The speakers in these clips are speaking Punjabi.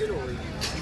Gracias.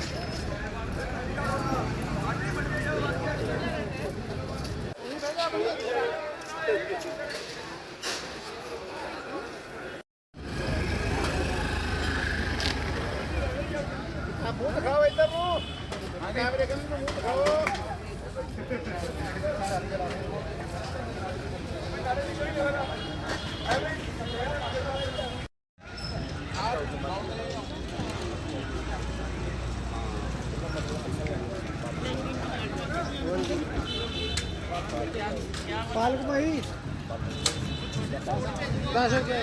पालक भाई दस रुपये।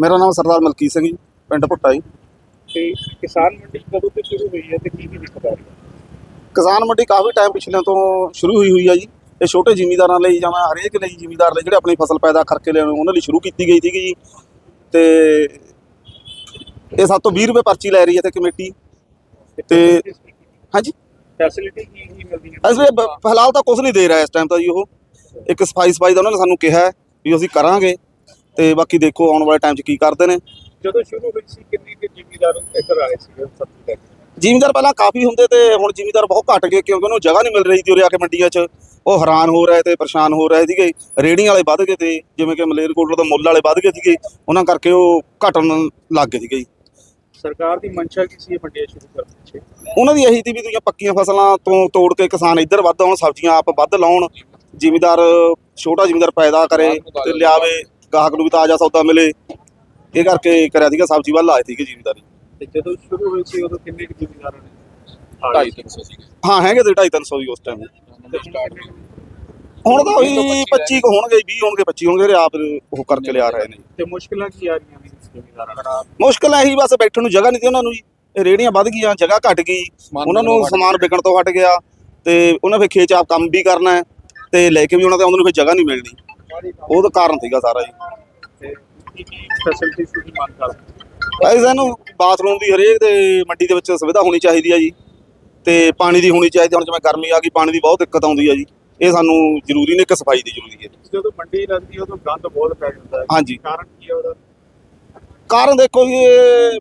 ਮੇਰਾ ਨਾਮ ਸਰਦਾਰ ਮਲਕੀਤ ਸਿੰਘ ਜੀ ਪਿੰਡ ਭੁੱਟਾ ਜੀ। ਤੇ ਕਿਸਾਨ ਮੰਡੀ ਕਦੋਂ ਤੋਂ ਸ਼ੁਰੂ ਹੋਈ ਹੈ ਤੇ ਕੀ ਕੀ ਦਿੱਕਤ ਆ ਰਹੀ ਹੈ? ਕਿਸਾਨ ਮੰਡੀ ਕਾਫੀ ਟਾਈਮ ਪਿਛਲੇ ਤੋਂ ਸ਼ੁਰੂ ਹੋਈ ਹੋਈ ਆ ਜੀ। ਇਹ ਛੋਟੇ ਜ਼ਿਮੀਂਦਾਰਾਂ ਲਈ ਜਾਂ ਹਰੇਕ ਲਈ ਜ਼ਿਮੀਂਦਾਰ ਲਈ ਜਿਹੜੇ ਆਪਣੀ ਫਸਲ ਪੈਦਾ ਕਰਕੇ ਲੈਣ ਉਹਨਾਂ ਲਈ ਸ਼ੁਰੂ ਕੀਤੀ ਗਈ ਸੀਗੀ ਜੀ। ਤੇ ਇਹ ਸਭ ਤੋਂ 20 ਰੁਪਏ ਪਰਚੀ ਲੈ ਰਹੀ ਹੈ ਤੇ ਕਮੇਟੀ। ਤੇ ਹਾਂਜੀ? ਫੈਸਿਲਿਟੀ ਕੀ ਕੀ ਮਿਲਦੀ ਹੈ? ਬ- ਫਿਲਹਾਲ ਤਾਂ ਕੁਝ ਨਹੀਂ ਦੇ ਰਿਹਾ ਇਸ ਟਾਈਮ ਤਾਂ ਜੀ ਉਹ। ਇੱਕ ਸਫ਼ਾਈ ਸਫ਼ਾਈ ਦਾ ਉਹਨਾਂ ਨੇ ਸਾਨੂੰ ਕਿਹਾ ਹੈ ਵੀ ਅਸੀਂ ਕਰਾਂਗੇ। ਤੇ ਬਾਕੀ ਦੇਖੋ ਆਉਣ ਵਾਲੇ ਟਾਈਮ 'ਚ ਕੀ ਕਰਦੇ ਨੇ। ਜਦੋਂ ਸ਼ੁਰੂ ਹੋਈ ਸੀ ਕਿੰਨੀ ਕਿ ਜ਼ਿਮੀਦਾਰ ਇੱਧਰ ਆਏ ਸੀ ਸਬਜ਼ੀ ਲੈ ਕੇ ਜ਼ਿਮੀਂਦਾਰ ਪਹਿਲਾਂ ਕਾਫੀ ਹੁੰਦੇ ਤੇ ਹੁਣ ਜ਼ਿਮੀਂਦਾਰ ਬਹੁਤ ਘਟ ਗਏ ਕਿਉਂਕਿ ਉਹਨੂੰ ਜਗ੍ਹਾ ਨਹੀਂ ਮਿਲ ਰਹੀ ਸੀ ਉਰੇ ਆ ਕੇ ਮੰਡੀਆਂ 'ਚ। ਉਹ ਹੈਰਾਨ ਹੋ ਰਹੇ ਤੇ ਪਰੇਸ਼ਾਨ ਹੋ ਰਹੇ ਸੀਗੇ। ਰੇੜੀਆਂ ਵਾਲੇ ਵੱਧ ਗਏ ਤੇ ਜਿਵੇਂ ਕਿ ਮਲੇਰਕੋਟਲਾ ਤੋਂ ਮੁੱਲ ਵਾਲੇ ਵੱਧ ਗਏ ਸੀਗੇ। ਉਹਨਾਂ ਕਰਕੇ ਉਹ ਘਟਣ ਲੱਗ ਗਏ ਸੀਗੇ ਸਰਕਾਰ ਦੀ ਮਨਸ਼ਾ ਕੀ ਸੀ ਇਹ ਮੰਡੀਆਂ ਸ਼ੁਰੂ ਕਰਨ ਪਿੱਛੇ? ਉਹਨਾਂ ਦੀ ਇਹੀ ਸੀ ਵੀ ਤੁਸੀਂ ਪੱਕੀਆਂ ਫਸਲਾਂ ਤੋਂ ਤੋੜ ਕੇ ਕਿਸਾਨ ਇੱਧਰ ਵੱਧ ਆਉਣ ਸਬਜ਼ੀਆਂ ਆਪ ਵੱਧ ਲਾਉਣ ਜ਼ਿਮੀਂਦਾਰ ਛੋਟਾ ਜ਼ਿਮੀਂਦਾਰ ਪੈਦਾ ਕਰੇ ਤੇ ਲਿਆਵੇ। ਗਾਹਕ ਨੂੰ ਵੀ ਤਾਜ਼ਾ ਸੌਦਾ ਮਿਲੇ। ਇਹ ਕਰਕੇ ਕਰਿਆ ਸੀਗਾ ਸਬਜ਼ੀ ਵੱਲ ਆਏ ਸੀਗੇ ਜ਼ਿਮੀਂਦਾਰੀ। ਤੇ ਜਦੋਂ ਸ਼ੁਰੂ ਹੋਈ ਸੀ ਉਦੋਂ ਕਿੰਨੇ ਕੁ ਜ਼ਿਮੀਦਾਰਾਂ ਨੇ? 250 ਹਾਂ ਹੈਗੇ ਤੇ 2.5 300 ਵੀ ਉਸ ਟਾਈਮ ਹੁਣ ਤਾਂ ਉਹੀ 25 ਕੁ ਹੋਣਗੇ 20 ਹੋਣਗੇ 25 ਹੋਣਗੇ ਜਿਹੜੇ ਆਪ ਉਹ ਕਰਕੇ ਲਿਆ ਰਹੇ ਨੇ। ਤੇ ਮੁਸ਼ਕਲਾਂ ਕੀ ਆ ਰਹੀਆਂ ਨੇ ਜ਼ਿਮੀਦਾਰਾਂ ਨਾਲ? ਮੁਸ਼ਕਲ ਇਹੀ ਬਸ ਬੈਠਣ ਨੂੰ ਜਗ੍ਹਾ ਨਹੀਂ ਸੀ ਉਹਨਾਂ ਨੂੰ ਜੀ। ਰੇੜੀਆਂ ਵੱਧ ਗਈਆਂ ਜਗ੍ਹਾ ਘਟ ਗਈ। ਉਹਨਾਂ ਨੂੰ ਸਮਾਨ ਵਿਕਣ ਤੋਂ ਹਟ ਗਿਆ। ਤੇ ਉਹਨਾਂ ਫਿਰ ਖੇਤ 'ਚ ਆਪ ਕੰਮ ਵੀ ਕਰਨਾ ਤੇ ਲੈ ਕੇ ਵੀ ਉਹਨਾਂ ਤੇ ਉਹਨਾਂ ਨੂੰ ਫਿਰ ਜਗ੍ਹਾ ਨਹੀਂ ਮਿਲਣੀ। ਉਹ ਤਾਂ ਕਾਰਨ ਸੀਗਾ ਸਾਰਾ ਜੀ। ਤੇ ਫੈਸਿਲਿਟੀ ਤੁਸੀਂ ਮੰਗ ਕਰਦੇ ਭਾਈ ਸਾਨੂੰ ਬਾਥਰੂਮ ਦੀ ਹਰੇਕ ਦੇ ਮੰਡੀ ਦੇ ਵਿੱਚ ਸੁਵਿਧਾ ਹੋਣੀ ਚਾਹੀਦੀ ਹੈ ਜੀ। ਤੇ ਪਾਣੀ ਦੀ ਹੋਣੀ ਚਾਹੀਦੀ ਹੁਣ ਜਿਵੇਂ ਗਰਮੀ ਆ ਗਈ ਪਾਣੀ ਦੀ ਬਹੁਤ ਦਿੱਕਤ ਆਉਂਦੀ ਹੈ ਜੀ। ਇਹ ਸਾਨੂੰ ਜ਼ਰੂਰੀ ਨੇ ਕਿ ਸਫ਼ਾਈ ਦੀ ਜ਼ਰੂਰੀ ਹੈ। ਜਦੋਂ ਮੰਡੀ ਲੱਗਦੀ ਉਦੋਂ ਗੰਦ ਬਹੁਤ ਪੈ ਜਾਂਦਾ ਹੈ। ਹਾਂਜੀ। ਕਾਰਨ ਕੀ ਹੈ ਉਹਦਾ? ਕਾਰਨ ਦੇਖੋ ਜੀ ਇਹ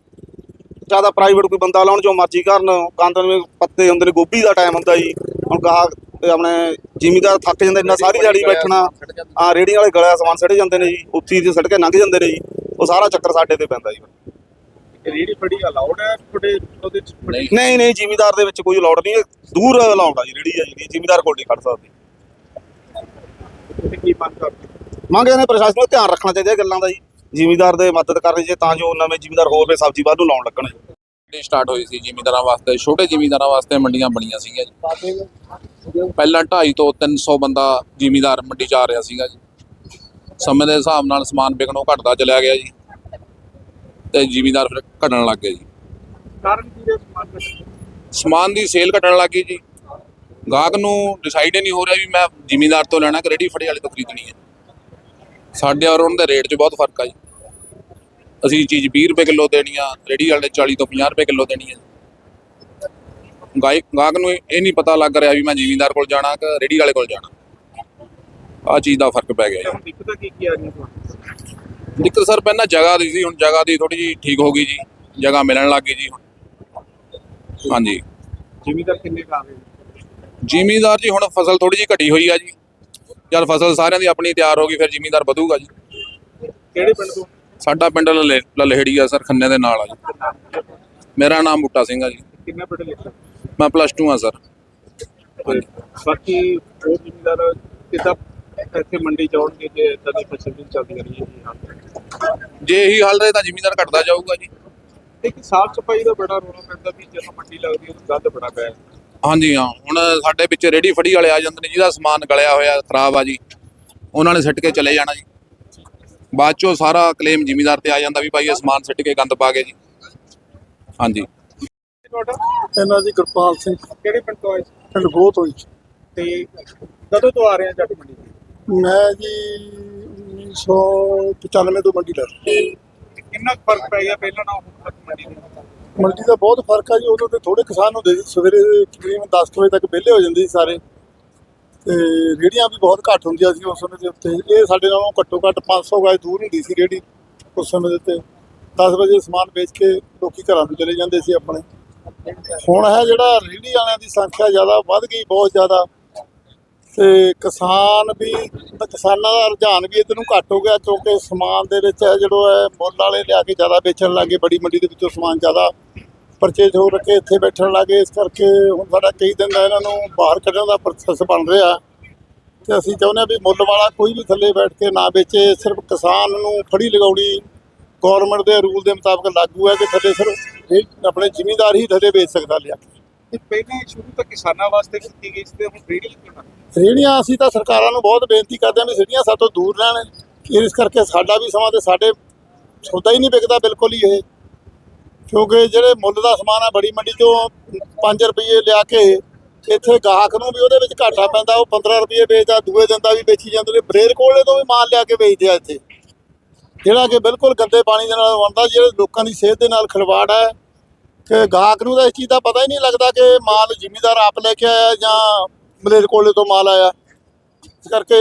ਜ਼ਿਆਦਾ ਪ੍ਰਾਈਵੇਟ ਕੋਈ ਬੰਦਾ ਲਾਉਣ ਜੋ ਮਰਜ਼ੀ ਕਰਨ। ਗੰਦ ਨੂੰ ਪੱਤੇ ਹੁੰਦੇ ਨੇ ਗੋਭੀ ਦਾ ਟਾਈਮ ਹੁੰਦਾ ਜੀ। ਹੁਣ ਗਾਹਕ ਤੇ ਆਪਣੇ ਜ਼ਿਮੀਦਾਰ ਥੱਕ ਜਾਂਦੇ ਇੰਨਾ ਸਾਰੀ ਦਿਹਾੜੀ ਬੈਠਣਾ। ਆ ਰੇੜੀਆਂ ਵਾਲੇ ਗਲਿਆ ਸਮਾਨ ਸੜੇ ਜਾਂਦੇ ਨੇ ਜੀ ਉੱਥੀ ਤੇ ਸੜ ਕੇ ਲੰਘ ਜਾਂਦੇ ਨੇ ਜੀ। ਉਹ ਸਾਰਾ ਚੱਕਰ ਸਾਡੇ ਤੇ ਪੈਂਦਾ ਜੀ। ਰੇੜੀ ਫੜੀ ਅਲਾਉਡ ਹੈ? ਤੁਹਾਡੇ ਉਹਦੇ ਚ ਫੜੀ? ਨਹੀਂ। ਨਹੀਂ ਜ਼ਿਮੀਦਾਰ ਦੇ ਵਿੱਚ ਕੋਈ ਲੋੜ ਨਹੀਂ ਹੈ। ਦੂਰ ਲਾਉਂਦਾ ਜੀ ਰੇੜੀ ਆ ਜੀ ਜ਼ਿਮੀਦਾਰ ਕੋਲ ਨਹੀਂ ਖੜ ਸਕਦੀ। ਕੀ ਮੰਗ ਕਰਦੇ? ਮੰਗ ਇਹਨੇ ਪ੍ਰਸ਼ਾਸਨ ਨੂੰ ਧਿਆਨ ਰੱਖਣਾ ਚਾਹੀਦਾ ਇਹ ਗੱਲਾਂ ਦਾ ਜੀ। ਜ਼ਿਮੀਦਾਰ ਦੇ ਮਦਦ ਕਰਨੀ ਜੇ ਤਾਂ ਜੋ ਨਵੇਂ ਜ਼ਿਮੀਦਾਰ ਹੋਰ ਵੀ ਸਬਜ਼ੀ ਵੱਧ ਨੂੰ ਲਾਉਣ ਲੱਗਣ ਸਟਾਰਟ ਹੋਈ ਸੀ ਜ਼ਿਮੀਂਦਾਰਾਂ ਵਾਸਤੇ ਛੋਟੇ ਜ਼ਿਮੀਂਦਾਰਾਂ ਵਾਸਤੇ ਮੰਡੀਆਂ ਬਣੀਆਂ ਸੀਗੀਆਂ ਜੀ। ਪਹਿਲਾਂ 250 ਤੋਂ 300 ਬੰਦਾ ਜ਼ਿਮੀਂਦਾਰ ਮੰਡੀ 'ਚ ਆ ਰਿਹਾ ਸੀਗਾ ਜੀ। ਸਮੇਂ ਦੇ ਹਿਸਾਬ ਨਾਲ ਸਮਾਨ ਵਿਕਣੋਂ ਘਟਦਾ ਚਲਿਆ ਗਿਆ ਜੀ ਤੇ ਜ਼ਿਮੀਂਦਾਰ ਫਿਰ ਘਟਣ ਲੱਗ ਗਏ ਜੀ। ਕਾਰਨ ਕੀ ਹੈ ਸਮਾਨ ਦਾ? ਸਮਾਨ ਦੀ ਸੇਲ ਘਟਣ ਲੱਗ ਗਈ ਜੀ। ਗਾਹਕ ਨੂੰ ਡਿਸਾਈਡ ਹੀ ਨਹੀਂ ਹੋ ਰਿਹਾ ਵੀ ਮੈਂ ਜ਼ਿਮੀਂਦਾਰ ਤੋਂ ਲੈਣਾ ਕਿ ਰੇੜੀ ਫੜੀ ਵਾਲੇ ਤੋਂ ਖਰੀਦਣੀ ਹੈ। ਸਾਡੇ ਔਰ ਉਹਨਾਂ ਦੇ ਰੇਟ 'ਚ ਬਹੁਤ ਫ਼ਰਕ ਆ ਜੀ। ਅਸੀਂ ਚੀਜ਼ 20 ਰੁਪਏ ਕਿਲੋ ਦੇਣੀ ਆ ਰੇੜੀ ਵਾਲੇ 40 ਤੋਂ 50 ਰੁਪਏ ਕਿਲੋ ਦੇਣੀ ਹੈ ਗਾਹਕ ਨੂੰ ਇਹ ਨਹੀਂ ਪਤਾ ਲੱਗ ਰਿਹਾ ਵੀ ਮੈਂ ਜ਼ਿਮੀਂਦਾਰ ਕੋਲ ਜਾਣਾ ਕਿ ਰੇੜੀ ਵਾਲੇ ਕੋਲ ਜਾਣਾ। ਆ ਚੀਜ਼ ਦਾ ਫ਼ਰਕ ਪੈ ਗਿਆ ਜੀ। ਹੁਣ ਦਿੱਕਤਾਂ ਕੀ ਕੀ ਆ ਰਹੀਆਂ ਤੁਹਾਨੂੰ? ਦਿੱਕਤ ਸਰ ਪਹਿਲਾਂ ਜਗ੍ਹਾ ਦੀ ਸੀ ਹੁਣ ਜਗ੍ਹਾ ਦੀ ਥੋੜੀ ਜੀ ਠੀਕ ਹੋ ਗਈ ਜੀ ਜਗ੍ਹਾ ਮਿਲਣ ਲੱਗ ਗਈ ਜੀ ਹੁਣ। ਹਾਂਜੀ। ਜ਼ਿਮੀਦਾਰ ਕਿੰਨੇ ਕਾ ਰਹੇ ਜ਼ਿਮੀਂਦਾਰ ਜੀ ਹੁਣ ਫਸਲ ਥੋੜੀ ਜੀ ਘਟੀ ਹੋਈ ਆ ਜੀ। ਜਦ ਫਸਲ ਸਾਰਿਆਂ ਦੀ ਆਪਣੀ ਤਿਆਰ ਹੋ ਗਈ ਫਿਰ ਜ਼ਿਮੀਂਦਾਰ ਵਧੂਗਾ ਜੀ। ਕਿਹੜੇ ਪਿੰਡ ਤੋਂ? ਸਾਡਾ ਪਿੰਡ ਲਲੇ- ਲਲਹੇੜੀ ਆ ਸਰ ਖੰਨੇ ਦੇ ਨਾਲ ਆ ਜੀ। ਮੇਰਾ ਨਾਮ ਬੂਟਾ ਸਿੰਘ ਆ ਜੀ। ਕਿੰਨੇ ਪਿੰਡ ਲਿਖੇ ਮੈਂ ਪਲੱਸ 2 ਆ ਸਰ। ਬਾਕੀ ਉਹ ਜ਼ਿਮੀਦਾਰ ਕਿਦਾਂ ਇੱਥੇ ਮੰਡੀ ਚ ਆਉਣਗੇ ਜੇ ਇਦਾਂ ਦੀ ਫਸਲ ਨਹੀਂ ਚੱਲਦੀ ਰਹੀ ਹੈ ਜੀ ਇਹੀ ਹਾਲ ਰਹੇ ਤਾਂ ਜ਼ਿਮੀਂਦਾਰ ਘਟਦਾ ਜਾਊਗਾ ਜੀ। ਇੱਕ ਸਾਫ਼ ਸਫ਼ਾਈ ਦਾ ਬੜਾ ਰੋਲਾ ਪੈਂਦਾ ਵੀ ਜਦੋਂ ਮੰਡੀ ਲੱਗਦੀ ਹੈ ਗੰਦ ਬੜਾ ਪਿਆ ਹਾਂਜੀ ਹਾਂ। ਹੁਣ ਸਾਡੇ ਵਿੱਚ ਰੇੜੀ ਫੜੀ ਵਾਲੇ ਆ ਜਾਂਦੇ ਨੇ ਜਿਹਦਾ ਸਮਾਨ ਗਲਿਆ ਹੋਇਆ ਖਰਾਬ ਆ ਜੀ। ਉਹਨਾਂ ਨੇ ਸਿੱਟ ਕੇ ਚਲੇ ਜਾਣਾ ਜੀ। ਬਾਅਦ ਚੋਂ ਸਾਰਾ ਕਲੇਮ ਜ਼ਿਮੀਂਦਾਰ ਤੇ ਆ ਜਾਂਦਾ ਵੀ ਭਾਈ ਇਹ ਸਮਾਨ ਸਿੱਟ ਕੇ ਗੰਦ ਪਾ ਗਏ ਜੀ। ਹਾਂਜੀ। ਤੁਹਾਡਾ ਇਹਨਾਂ ਦੀ ਗੁਰਪਾਲ ਸਿੰਘ। ਕਿਹੜੇ ਪਿੰਡ ਤੋਂ ਆਏ ਸੀ? ਪਿੰਡ ਬਹੁਤ ਹੋਈ ਤੇ ਕਦੋਂ ਤੋਂ ਆ ਰਹੇ ਆ ਜੱਟ ਮੰਡੀ? ਤੇ? ਮੈਂ ਜੀ 1995 ਤੋਂ ਮੰਡੀ ਲੱਗ ਤੇ ਕਿੰਨਾ ਕੁ ਫ਼ਰਕ ਪੈ ਗਿਆ ਪਹਿਲਾਂ ਨਾਲ ਹੁਣ ਤੱਕ ਮੰਡੀ ਦੇ ਮੰਡੀ ਦਾ ਬਹੁਤ ਫ਼ਰਕ ਆ ਜੀ ਉਦੋਂ ਤੇ ਥੋੜੇ ਕਿਸਾਨ ਹੁੰਦੇ ਸੀ ਸਵੇਰੇ ਤਕਰੀਬਨ 10 ਕੁ ਵਜੇ ਤੱਕ ਵਿਹਲੇ ਹੋ ਜਾਂਦੇ ਸੀ ਸਾਰੇ। ਤੇ ਰੇੜੀਆਂ ਵੀ ਬਹੁਤ ਘੱਟ ਹੁੰਦੀਆਂ ਸੀ ਉਸ ਸਮੇਂ ਦੇ ਉੱਤੇ। ਇਹ ਸਾਡੇ ਨਾਲੋਂ ਘੱਟੋ ਘੱਟ 500 ਗਜ ਦੂਰ ਹੁੰਦੀ ਸੀ ਰੇੜੀ ਉਸ ਸਮੇਂ ਦੇ ਉੱਤੇ। 10 ਵਜੇ ਸਮਾਨ ਵੇਚ ਕੇ ਲੋਕੀ ਘਰਾਂ ਨੂੰ ਚਲੇ ਜਾਂਦੇ ਸੀ ਆਪਣੇ। ਹੁਣ ਹੈ ਜਿਹੜਾ ਰੇੜੀ ਵਾਲਿਆਂ ਦੀ ਸੰਖਿਆ ਜ਼ਿਆਦਾ ਵੱਧ ਗਈ, ਬਹੁਤ ਜ਼ਿਆਦਾ। ਤੇ ਕਿਸਾਨ ਵੀ, ਕਿਸਾਨਾਂ ਦਾ ਰੁਝਾਨ ਵੀ ਇਧਰ ਨੂੰ ਘੱਟ ਹੋ ਗਿਆ ਕਿਉਂਕਿ ਸਮਾਨ ਦੇ ਵਿੱਚ ਹੈ ਜਿਹੜਾ ਹੈ ਮੁੱਲ ਵਾਲੇ ਲਿਆ ਕੇ ਜ਼ਿਆਦਾ ਵੇਚਣ ਲੱਗੇ ਬੜੀ ਮੰਡੀ ਦੇ ਵਿੱਚੋਂ ਸਮਾਨ ਜ਼ਿਆਦਾ ਪਰਚੇਜ ਹੋ ਰਕੇ ਇੱਥੇ ਬੈਠਣ ਲੱਗੇ। ਇਸ ਕਰਕੇ ਹੁਣ ਸਾਡਾ ਕਈ ਦਿਨ ਦਾ ਇਹਨਾਂ ਨੂੰ ਬਾਹਰ ਕੱਢਣ ਦਾ ਪ੍ਰੋਸੈਸ ਬਣ ਰਿਹਾ। ਤੇ ਅਸੀਂ ਚਾਹੁੰਦੇ ਹਾਂ ਵੀ ਮੁੱਲ ਵਾਲਾ ਕੋਈ ਵੀ ਥੱਲੇ ਬੈਠ ਕੇ ਨਾ ਵੇਚੇ। ਸਿਰਫ ਕਿਸਾਨ ਨੂੰ ਫੜੀ ਲਗਾਉਣੀ ਗਵਰਨਮੈਂਟ ਦੇ ਰੂਲ ਦੇ ਮੁਤਾਬਕ ਲਾਗੂ ਹੈ ਕਿ ਥੱਲੇ ਸਿਰਫ ਆਪਣੇ ਜ਼ਿਮੀਂਦਾਰ ਹੀ ਥੱਲੇ ਵੇਚ ਸਕਦਾ ਲਿਆ ਪਹਿਲਾਂ ਸ਼ੁਰੂ ਤੋਂ ਕਿਸਾਨਾਂ ਵਾਸਤੇ ਕੀਤੀ ਗਈ ਸੀ ਤੇ ਹੁਣ ਰੇੜੀ ਕਿਉਂ ਨਾ? ਰੇਹੜੀਆਂ ਅਸੀਂ ਤਾਂ ਸਰਕਾਰਾਂ ਨੂੰ ਬਹੁਤ ਬੇਨਤੀ ਕਰਦੇ ਹਾਂ ਵੀ ਸਿੱਧੀਆਂ ਸਾਡੇ ਤੋਂ ਦੂਰ ਰਹਿਣ। ਇਸ ਕਰਕੇ ਸਾਡਾ ਵੀ ਸਮਾਂ ਤੇ ਸਾਡੇ ਸੌਦਾ ਹੀ ਨਹੀਂ ਵਿਕਦਾ ਬਿਲਕੁਲ ਹੀ ਇਹ। ਕਿਉਂਕਿ ਜਿਹੜੇ ਮੁੱਲ ਦਾ ਸਮਾਨ ਆ ਬੜੀ ਮੰਡੀ ਤੋਂ 5 ਰੁਪਏ ਲਿਆ ਕੇ ਇੱਥੇ ਗਾਹਕ ਨੂੰ ਵੀ ਉਹਦੇ ਵਿੱਚ ਘਾਟਾ ਪੈਂਦਾ, ਉਹ 15 ਰੁਪਏ ਵੇਚਦਾ, ਦੂਏ ਦਿਨ ਦਾ ਵੀ ਵੇਚੀ ਜਾਂਦੇ ਨੇ। ਬਰੇਰ ਕੋਲੇ ਤੋਂ ਵੀ ਮਾਲ ਲਿਆ ਕੇ ਵੇਚਦੇ ਆ ਇੱਥੇ। ਜਿਹੜਾ ਕਿ ਬਿਲਕੁਲ ਗੰਦੇ ਪਾਣੀ ਦੇ ਨਾਲ ਬਣਦਾ, ਜਿਹੜੇ ਲੋਕਾਂ ਦੀ ਸਿਹਤ ਦੇ ਨਾਲ ਖਿਲਵਾੜ ਹੈ ਕਿ ਗਾਹਕ ਨੂੰ ਤਾਂ ਇਸ ਚੀਜ਼ ਦਾ ਪਤਾ ਹੀ ਨਹੀਂ ਲੱਗਦਾ ਕਿ ਮਾਲ ਜ਼ਿਮੀਦਾਰ ਆਪ ਲੈ ਕੇ ਆਇਆ ਜਾਂ ਮਲੇਰ ਕੋਲੇ ਤੋਂ ਮਾਲ ਆਇਆ। ਇਸ ਕਰਕੇ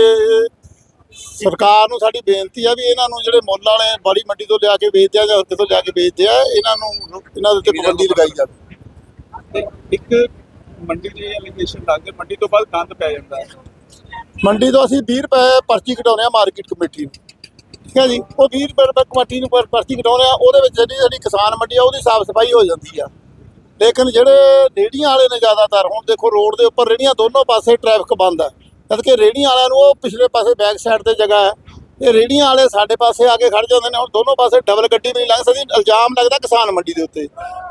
ਸਰਕਾਰ ਨੂੰ ਸਾਡੀ ਬੇਨਤੀ ਆ ਵੀ ਇਹਨਾਂ ਨੂੰ ਜਿਹੜੇ ਮੁੱਲ ਵਾਲੇ ਬੜੀ ਮੰਡੀ ਤੋਂ ਲਿਆ ਕੇ ਵੇਚਦੇ ਆ ਜਾਂ ਹੋਰ ਕਿਤੋਂ ਲਿਆ ਕੇ ਵੇਚਦੇ ਆ ਇਹਨਾਂ ਨੂੰ ਇਹਨਾਂ ਦੇ ਉੱਤੇ ਪਾਬੰਦੀ ਲਗਾਈ ਜਾਵੇ। ਤੇ ਇੱਕ ਮੰਡੀ ਦੇ ਐਲੀਗੇਸ਼ਨ ਲੱਗਦੇ ਮੰਡੀ ਤੋਂ ਬਾਅਦ ਗੰਦ ਪੈ ਜਾਂਦਾ। ਹੈ ਮੰਡੀ ਤੋਂ ਅਸੀਂ 20 ਰੁਪਏ ਪਰਚੀ ਕਟਾਉਂਦੇ ਆ ਮਾਰਕੀਟ ਕਮੇਟੀ ਨੂੰ। ਠੀਕ ਹੈ ਜੀ? ਉਹ 20 ਰੁਪਏ ਰੁਪਏ ਕਮੇਟੀ ਨੂੰ ਪਰ- ਪਰਚੀ ਕਟਾਉਂਦੇ ਆ ਉਹਦੇ ਵਿੱਚ ਜਿਹੜੀ ਸਾਡੀ ਕਿਸਾਨ ਮੰਡੀ ਆ ਉਹਦੀ ਸਾਫ਼ ਸਫ਼ਾਈ ਹੋ ਜਾਂਦੀ ਆ। ਲੇਕਿਨ ਜਿਹੜੇ ਰੇੜੀਆਂ ਵਾਲੇ ਨੇ ਜ਼ਿਆਦਾਤਰ ਹੁਣ ਦੇਖੋ ਰੋਡ ਦੇ ਉੱਪਰ ਰੇੜੀਆਂ ਦੋਨੋਂ ਪਾਸੇ ਟ੍ਰੈਫਿਕ ਬੰਦ ਹੈ ਜਦ ਕਿ ਰੇੜੀਆਂ ਵਾਲਿਆਂ ਨੂੰ ਉਹ ਪਿਛਲੇ ਪਾਸੇ ਬੈਕ ਸਾਈਡ ਤੇ ਜਗ੍ਹਾ ਹੈ। ਇਹ ਰੇੜੀਆਂ ਵਾਲੇ ਸਾਡੇ ਪਾਸੇ ਆ ਕੇ ਖੜ ਜਾਂਦੇ ਨੇ ਹੁਣ ਦੋਨੋਂ ਪਾਸੇ ਡਬਲ ਗੱਡੀ ਵੀ ਨਹੀਂ ਲੰਘ ਸਕਦੀ। ਇਲਜ਼ਾਮ ਲੱਗਦਾ ਕਿਸਾਨ ਮੰਡੀ ਦੇ ਉੱਤੇ।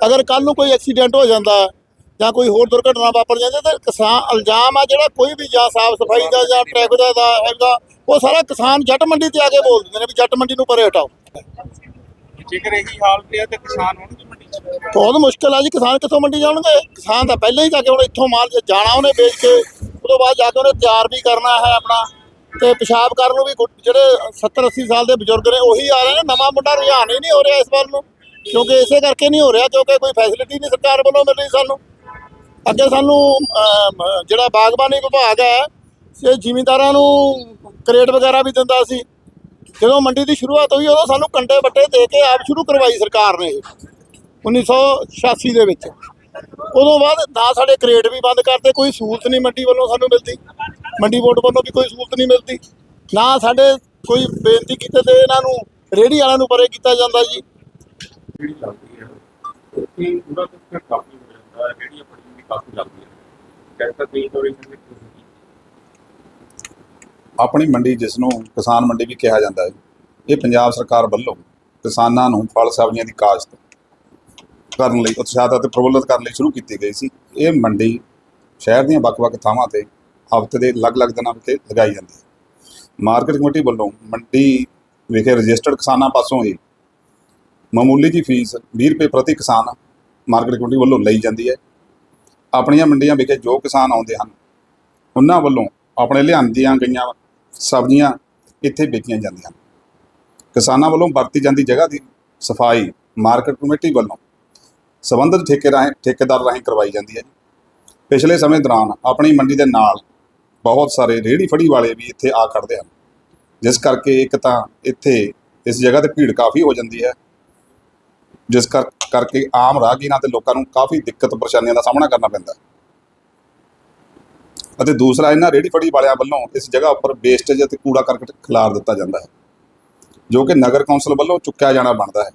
ਅਗਰ ਕੱਲ ਨੂੰ ਕੋਈ ਐਕਸੀਡੈਂਟ ਹੋ ਜਾਂਦਾ ਜਾਂ ਕੋਈ ਹੋਰ ਦੁਰਘਟਨਾ ਵਾਪਰ ਜਾਂਦੀ ਤਾਂ ਕਿਸਾਨ ਇਲਜ਼ਾਮ ਆ ਜਿਹੜਾ ਕੋਈ ਵੀ ਜਾਂ ਸਾਫ਼ ਸਫ਼ਾਈ ਦਾ ਜਾਂ ਟ੍ਰੈਫਿਕ ਦਾ ਦਾ ਹੈਗਾ ਉਹ ਸਾਰਾ ਕਿਸਾਨ ਜੱਟ ਮੰਡੀ ਤੇ ਆ ਕੇ ਬੋਲ ਦਿੰਦੇ ਨੇ ਵੀ ਜੱਟ ਮੰਡੀ ਨੂੰ ਪਰੇ ਹਟਾਓ। ਜੇਕਰ ਇਹੀ ਹਾਲਤ ਹੈ ਤੇ ਕਿਸਾਨ ਹੋਣਗੇ ਮੰਡੀ 'ਚ? ਬਹੁਤ ਮੁਸ਼ਕਲ ਆ ਜੀ ਕਿਸਾਨ ਕਿੱਥੋਂ ਮੰਡੀ ਜਾਣਗੇ? ਕਿਸਾਨ ਤਾਂ ਪਹਿਲਾਂ ਹੀ ਜਾ ਕੇ ਹੁਣ ਇੱਥੋਂ ਮਾਲ ਜਾਣਾ ਉਹਨੇ ਵੇਚ ਕੇ ਉਦੋਂ ਬਾਅਦ ਜਾ ਕੇ ਉਹਨੇ ਤਿਆਰ ਵੀ ਕਰਨਾ ਹੈ ਆਪਣਾ ਤੇ ਪਿਸ਼ਾਬ ਕਰਨ ਨੂੰ ਵੀ ਜਿਹੜੇ 70 80 ਸਾਲ ਦੇ ਬਜ਼ੁਰਗ ਨੇ ਉਹੀ ਆ ਰਹੇ ਨੇ, ਨਵਾਂ ਮੁੰਡਾ ਰੁਝਾਨ ਹੀ ਨਹੀਂ ਹੋ ਰਿਹਾ ਇਸ ਵੱਲ ਨੂੰ, ਕਿਉਂਕਿ ਇਸੇ ਕਰਕੇ ਨਹੀਂ ਹੋ ਰਿਹਾ ਕਿਉਂਕਿ ਕੋਈ ਫੈਸਿਲਿਟੀ ਨਹੀਂ ਸਰਕਾਰ ਵੱਲੋਂ ਮਿਲ ਰਹੀ ਸਾਨੂੰ। ਅੱਗੇ ਸਾਨੂੰ ਜਿਹੜਾ ਬਾਗਬਾਨੀ ਵਿਭਾਗ ਹੈ, ਇਹ ਜ਼ਿਮੀਂਦਾਰਾਂ ਨੂੰ ਕਰੇਟ ਵਗੈਰਾ ਵੀ ਦਿੰਦਾ ਸੀ। ਜਦੋਂ ਮੰਡੀ ਦੀ ਸ਼ੁਰੂਆਤ ਹੋਈ, ਉਦੋਂ ਸਾਨੂੰ ਕੰਡੇ ਵੱਟੇ ਦੇ ਕੇ ਆਪ ਸ਼ੁਰੂ ਕਰਵਾਈ ਸਰਕਾਰ ਨੇ ਇਹ 1986 ਦੇ ਵਿੱਚ। ਉਦੋਂ ਬਾਅਦ ਨਾ ਸਾਡੇ ਕ੍ਰੇਡ ਵੀ ਬੰਦ ਕਰਤੇ ਕੋਈ ਸਹੂਲਤ ਨਹੀਂ ਮੰਡੀ ਵੱਲੋਂ ਸਾਨੂੰ ਮਿਲਦੀ। ਮੰਡੀ ਬੋਰਡ ਵੱਲੋਂ ਵੀ ਕੋਈ ਸਹੂਲਤ ਨਹੀਂ ਮਿਲਦੀ। ਨਾ ਸਾਡੇ ਕੋਈ ਬੇਨਤੀ ਕੀਤੇ ਤੇ ਇਹਨਾਂ ਨੂੰ ਰੇਹੜੀ ਵਾਲਿਆਂ ਨੂੰ ਪਰੇ ਕੀਤਾ ਜਾਂਦਾ ਜੀ। ਜਿਹੜੀ ਲੱਗਦੀ ਹੈ ਕਿ ਉਹਦਾ ਤਾਂ ਫਿਰ ਕਾਫੀ ਹੋ ਜਾਂਦਾ ਹੈ ਜਿਹੜੀ ਆਪਣੀ ਵੀ ਕਾਫੀ ਲੱਗਦੀ ਹੈ। ਕਹਿੰਦਾ ਕਈ ਡੋਰੇਸ਼ਨ ਵਿੱਚ ਆਪਣੀ ਮੰਡੀ ਜਿਸ ਨੂੰ ਕਿਸਾਨ ਮੰਡੀ ਵੀ ਕਿਹਾ ਜਾਂਦਾ ਹੈ ਇਹ ਪੰਜਾਬ ਸਰਕਾਰ ਵੱਲੋਂ ਕਿਸਾਨਾਂ ਨੂੰ ਫਲ ਸਬਜ਼ੀਆਂ ਦੀ ਕਾਸ਼ਤ ਕਰਨ ਲਈ ਉਤਸ਼ਾਹਿਤ ਅਤੇ ਪ੍ਰਬੁੱਲਤ ਕਰਨ ਲਈ ਸ਼ੁਰੂ ਕੀਤੀ ਗਈ ਸੀ। ਇਹ ਮੰਡੀ ਸ਼ਹਿਰ ਦੀਆਂ ਵੱਖ-ਵੱਖ ਥਾਵਾਂ ਤੇ ਹਫ਼ਤੇ ਦੇ ਅਲੱਗ-ਅਲੱਗ ਦਿਨਾਂ ਵਿਖੇ ਲਗਾਈ ਜਾਂਦੀ ਹੈ। ਮਾਰਕੀਟ ਕਮੇਟੀ ਵੱਲੋਂ ਮੰਡੀ ਵਿਖੇ ਰਜਿਸਟਰਡ ਕਿਸਾਨਾਂ ਪਾਸੋਂ ਹੀ ਮਾਮੂਲੀ ਜੀ ਫੀਸ 20 ਰੁਪਏ ਪ੍ਰਤੀ ਕਿਸਾਨ ਮਾਰਕੀਟ ਕਮੇਟੀ ਵੱਲੋਂ ਲਈ ਜਾਂਦੀ ਹੈ। ਆਪਣੀਆਂ ਮੰਡੀਆਂ ਵਿਖੇ ਜੋ ਕਿਸਾਨ ਆਉਂਦੇ ਹਨ, ਉਹਨਾਂ ਵੱਲੋਂ ਆਪਣੇ ਲਿਆਂਦੀਆਂ ਗਈਆਂ ਸਬਜ਼ੀਆਂ ਇੱਥੇ ਵੇਚੀਆਂ ਜਾਂਦੀਆਂ ਹਨ। ਕਿਸਾਨਾਂ ਵੱਲੋਂ ਵਰਤੀ ਜਾਂਦੀ ਜਗ੍ਹਾ ਦੀ ਸਫ਼ਾਈ ਮਾਰਕੀਟ ਕਮੇਟੀ ਵੱਲੋਂ ਸਬੰਧਤ ਠੇਕੇ ਰਾਹੀਂ ਠੇਕੇਦਾਰ ਰਾਹੀਂ ਕਰਵਾਈ ਜਾਂਦੀ ਹੈ ਜੀ। ਪਿਛਲੇ ਸਮੇਂ ਦੌਰਾਨ ਆਪਣੀ ਮੰਡੀ ਦੇ ਨਾਲ ਬਹੁਤ ਸਾਰੇ ਰੇਹੜੀ ਫੜੀ ਵਾਲੇ ਵੀ ਇੱਥੇ ਆ ਖੜਦੇ ਹਨ। ਜਿਸ ਕਰਕੇ ਇੱਕ ਤਾਂ ਇੱਥੇ ਇਸ ਜਗ੍ਹਾ ਤੇ ਭੀੜ ਕਾਫੀ ਹੋ ਜਾਂਦੀ ਹੈ। ਜਿਸ ਕਰ ਕਰਕੇ ਆਮ ਰਾਹਗੀਰਾਂ ਤੇ ਲੋਕਾਂ ਨੂੰ ਕਾਫੀ ਦਿੱਕਤ ਪਰੇਸ਼ਾਨੀਆਂ ਦਾ ਸਾਹਮਣਾ ਕਰਨਾ ਪੈਂਦਾ ਹੈ। ਅਤੇ ਦੂਸਰਾ, ਇਹਨਾਂ ਰੇਹੜੀ ਫੜੀ ਵਾਲਿਆਂ ਵੱਲੋਂ ਇਸ ਜਗ੍ਹਾ ਉੱਪਰ ਵੇਸਟੇਜ ਅਤੇ ਕੂੜਾ ਕਰਕਟ ਖਿਲਾਰ ਦਿੱਤਾ ਜਾਂਦਾ ਹੈ, ਜੋ ਕਿ ਨਗਰ ਕੌਂਸਲ ਵੱਲੋਂ ਚੁੱਕਿਆ ਜਾਣਾ ਬਣਦਾ ਹੈ।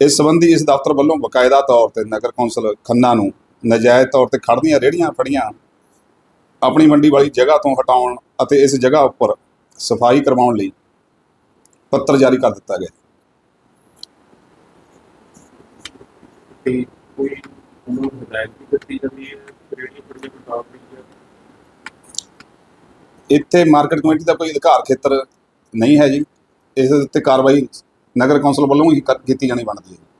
ਇਸ ਸੰਬੰਧੀ ਇਸ ਦਫ਼ਤਰ ਵੱਲੋਂ ਬਕਾਇਦਾ ਤੌਰ ਤੇ ਨਗਰ ਕੌਂਸਲ ਖੰਨਾ ਨੂੰ ਨਜਾਇਜ਼ ਤੌਰ ਤੇ ਖੜਦੀਆਂ ਰੇਹੜੀਆਂ ਫੜੀਆਂ ਆਪਣੀ ਮੰਡੀ ਵਾਲੀ ਜਗ੍ਹਾ ਤੋਂ ਹਟਾਉਣ ਅਤੇ ਇਸ ਜਗ੍ਹਾ ਉੱਪਰ ਸਫ਼ਾਈ ਕਰਵਾਉਣ ਲਈ ਪੱਤਰ ਜਾਰੀ ਕਰ ਦਿੱਤਾ ਗਿਆ। ਤੇ ਕੋਈ ਉਹਨਾਂ ਨੂੰ ਹਦਾਇਤ ਵੀ ਦਿੱਤੀ ਜਾਂਦੀ ਹੈ ਰੇਹੜੀਆਂ ਬੜੀਆਂ ਬਤਾਉ ਰਹੀ ਹੈ ਇੱਥੇ ਮਾਰਕੀਟ ਕਮੇਟੀ ਦਾ ਕੋਈ ਅਧਿਕਾਰ ਖੇਤਰ ਨਹੀਂ ਹੈ ਜੀ। ਇਸ ਉੱਤੇ ਕਾਰਵਾਈ ਨਗਰ ਕੌਂਸਲ ਵੱਲੋਂ ਹੀ ਕਰ- ਕੀਤੀ ਜਾਣੀ ਬਣਦੀ ਹੈ।